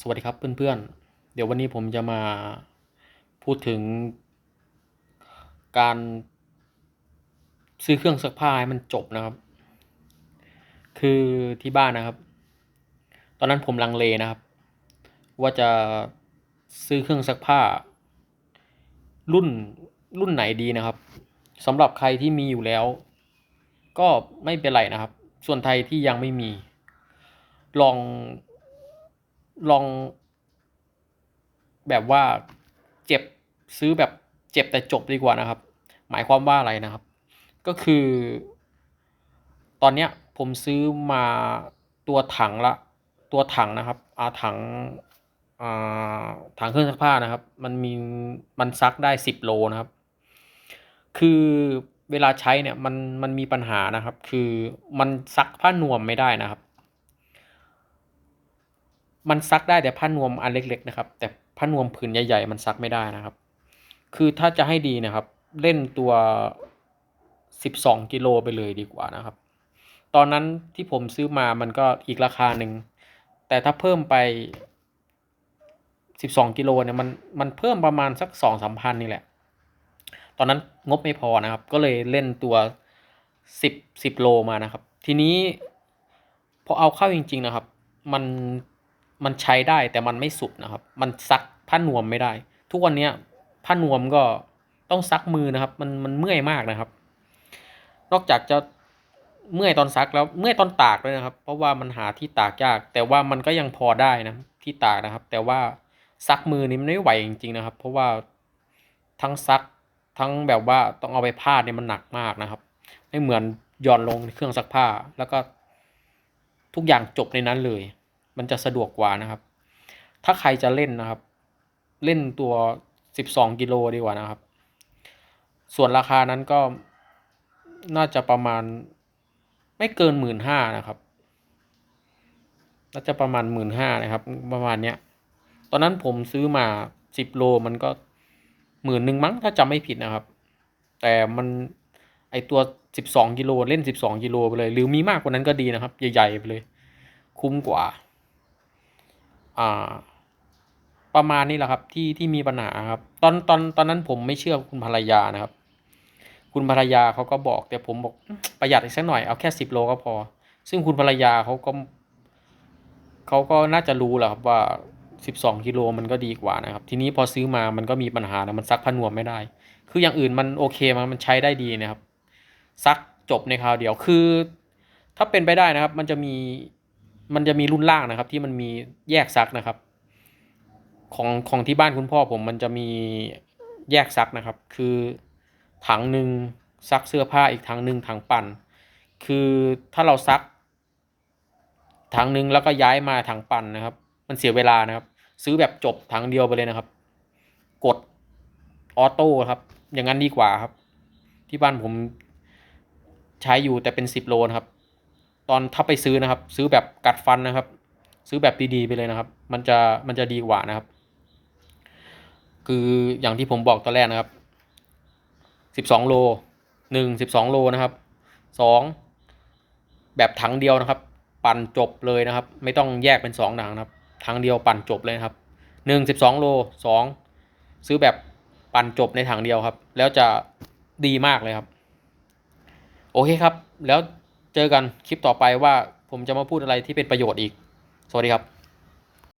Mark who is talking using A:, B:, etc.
A: สวัสดีครับเพื่อนๆ เดี๋ยววันนี้ผมจะมาพูดถึง การซื้อเครื่องซักผ้าให้มันจบนะครับ คือที่บ้านนะครับ ตอนนั้นผมลังเลนะครับ ว่าจะซื้อเครื่องซักผ้า รุ่นรุ่นไหนดีนะครับสำหรับใครที่มีอยู่แล้ว ก็ไม่เป็นไรนะครับ ส่วนใครที่ยังไม่มีลอง ลอง แบบว่าเจ็บซื้อแบบเจ็บแต่จบดีกว่านะครับ หมายความว่าอะไรนะครับ ก็คือ ตอนเนี้ยผมซื้อมาตัวถังละ ตัวถังนะครับอาถังอ่าถังเครื่องซักผ้านะครับ มันมีมันซักได้สิบโลนะครับ คือเวลาใช้เนี่ยมันมันมีปัญหานะครับ คือมันซักผ้านวมไม่ได้นะครับ มันซักได้แต่ผ้านวมอันเล็ก ๆ นะครับ แต่ผ้านวมผืนใหญ่ ๆ มันซักไม่ได้นะครับ คือถ้าจะให้ดีนะครับ เล่นตัวสิบสองกิโลไปเลยดีกว่านะครับ ตอนนั้นที่ผมซื้อมามันก็อีกราคาหนึ่ง แต่ถ้าเพิ่มไปสิบสองกิโลเนี่ยมันมันเพิ่มประมาณสักสองสามพันนี่แหละ ตอนนั้นงบไม่พอนะครับ ก็เลยเล่นตัวสิบสิบโลมานะครับ ทีนี้พอเอาเข้าจริง ๆ นะครับ มัน มันใช้ได้แต่มันไม่สุดนะครับ มันซักผ้านวมไม่ได้ ทุกวันนี้ผ้านวมก็ต้องซักมือนะครับ มันมันเมื่อยมากนะครับ นอกจากจะเมื่อยตอนซักแล้วเมื่อยตอนตากด้วยนะครับ เพราะว่ามันหาที่ตากยาก แต่ว่ามันก็ยังพอได้นะที่ตากนะครับ แต่ว่าซักมือนี่มันไม่ไหวจริงๆนะครับ เพราะว่าทั้งซักทั้งแบบว่าต้องเอาไปพาดเนี่ยมันหนักมากนะครับ ไม่เหมือนย่อนลงในเครื่องซักผ้าแล้วก็ทุกอย่างจบในนั้นเลย มันจะสะดวกกว่านะครับ ถ้าใครจะเล่นนะครับ เล่นตัวสิบสองกิโลดีกว่านะครับ ส่วนราคานั้นก็น่าจะประมาณไม่เกินหมื่นห้านะครับ น่าจะประมาณหมื่นห้านะครับ ประมาณเนี้ย ตอนนั้นผมซื้อมาสิบโลมันก็หมื่นหนึ่งมั้งถ้าจำไม่ผิดนะครับ แต่มันไอตัวสิบสองกิโลเล่นสิบสองกิโลไปเลย หรือมีมากกว่านั้นก็ดีนะครับ ใหญ่ๆไปเลย คุ้มกว่า อ่า ประมาณนี้แหละครับ ที่ที่มีปัญหาครับ ตอนตอนตอนนั้นผมไม่เชื่อคุณภรรยานะครับ คุณภรรยาเขาก็บอก แต่ผมบอกประหยัดอีกสักหน่อยเอาแค่สิบโลก็พอ ซึ่งคุณภรรยาเขาก็เขาก็น่าจะรู้แหละครับว่าสิบสองกิโลมันก็ดีกว่านะครับ ทีนี้พอซื้อมามันก็มีปัญหานะมันซักผ้านวมไม่ได้ คืออย่างอื่นมันโอเคมันมันใช้ได้ดีนะครับ ซักจบในคราวเดียวคือ ถ้าเป็นไปได้นะครับ มันจะมี มันจะมีรุ่นล่างนะครับ ที่มันมีแยกซักนะครับ ของของที่บ้านคุณพ่อผมมันจะมีแยกซักนะครับ คือถังหนึ่งซักเสื้อผ้าอีกถังหนึ่งถังปั่น คือถ้าเราซักถังหนึ่งแล้วก็ย้ายมาถังปั่นนะครับ มันเสียเวลานะครับ ซื้อแบบจบถังเดียวไปเลยนะครับ กดออโต้ครับ อย่างนั้นดีกว่าครับ ที่บ้านผมใช้อยู่แต่เป็นสิบโลนะครับ ตอนถ้าไปซื้อนะครับ ซื้อแบบกัดฟันนะครับ ซื้อแบบดีๆไปเลยนะครับ มันจะมันจะดีกว่านะครับ คืออย่างที่ผมบอกตอนแรกนะครับสิบสองโลหนึ่งสิบสองโลนะครับสองแบบถังเดียวนะครับ ปั่นจบเลยนะครับ ไม่ต้องแยกเป็นสองถังนะครับถังเดียวปั่นจบเลยนะครับหนึ่งสิบสองโลสองซื้อแบบปั่นจบในถังเดียวครับ แล้วจะดีมากเลยครับ โอเคครับแล้ว เจอกันคลิปต่อไปว่าผมจะมาพูดอะไรที่เป็นประโยชน์อีก สวัสดีครับ